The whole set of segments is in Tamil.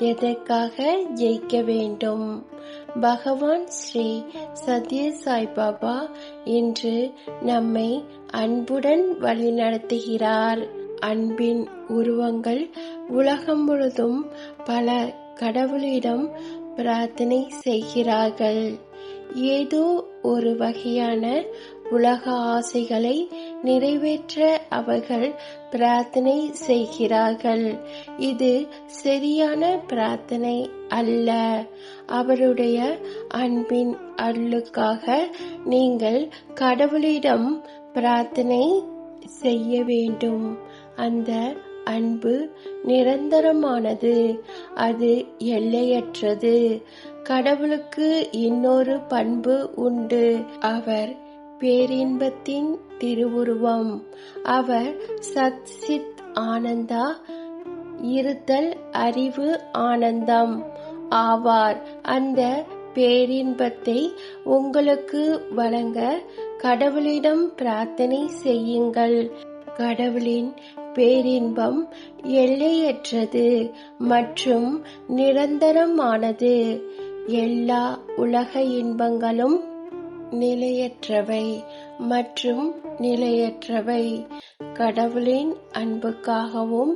எதற்காக ஜெயிக்க வேண்டும்? பகவான் ஸ்ரீ சத்ய சாய்பாபா இன்று நம்மை அன்புடன் வழிநடத்துகிறார். அன்பின் உருவங்கள் உலகம் முழுதும் பல கடவுளிடம் பிரார்த்தனை செய்கிறார்கள். ஏதோ ஒரு வகையான உலக ஆசைகளை நிறைவேற்ற அவர்கள் பிரார்த்தனை செய்கிறார்கள். இது சரியான பிரார்த்தனை அல்ல. அவருடைய அன்பின் அருளுக்காக நீங்கள் கடவுளிடம் பிரார்த்தனை செய்ய வேண்டும். அந்த அன்பு நிரந்தரமானது. அது எல்லையற்றது. கடவுளுக்கு இன்னொரு பண்பு உண்டு. அவர் பேரின்பத்தின் திருவுருவம். அவர் சத் சித் ஆனந்தா இருத்தல் அறிவு ஆனந்தம் ஆவார். அந்த பேரின்பத்தை உங்களுக்கு வழங்க கடவுளிடம் பிரார்த்தனை செய்யுங்கள். கடவுளின் பேரின்பம் எல்லையற்றது மற்றும் நிரந்தரமானது. எல்லா உலக இன்பங்களும் நிலையற்றவை மற்றும் நிலையற்றவை. கடவுளின் அன்புக்காகவும்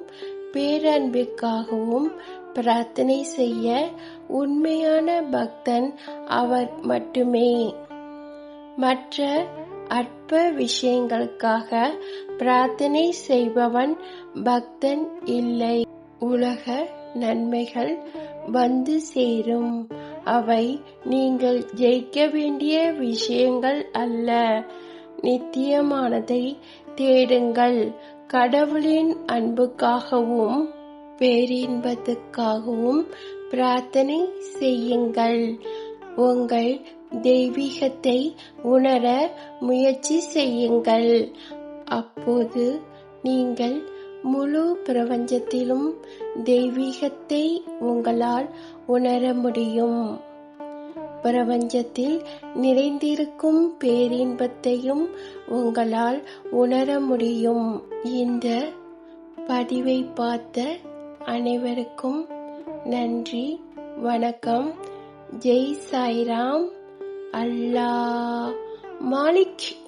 பேரன்பிற்காகவும் பிரார்த்தனை செய்ய உண்மையான பக்தன் அவர் மட்டுமே. மற்ற அற்ப விஷயங்களுக்காக பிரார்த்தனை செய்பவன் பக்தன் இல்லை. உலக நன்மைகள் வந்து சேரும். அவை நீங்கள் ஜெயிக்க வேண்டிய விஷயங்கள் அல்ல. நித்தியமானதை தேடுங்கள். கடவுளின் அன்புக்காகவும் பேரின்பத்துக்காகவும் பிரார்த்தனை செய்யுங்கள். உங்கள் தெய்வீகத்தை உணர முயற்சி செய்யுங்கள். அப்போது நீங்கள் முழு பிரபஞ்சத்திலும் தெய்வீகத்தை உங்களால் உணர முடியும். பிரபஞ்சத்தில் நிறைந்திருக்கும் பேரின்பத்தையும் உங்களால் உணர முடியும். இந்த பதிவை பார்த்த அனைவருக்கும் நன்றி வணக்கம். ஜெய் சாய்ராம். அல்லாஹ். மாலிக்.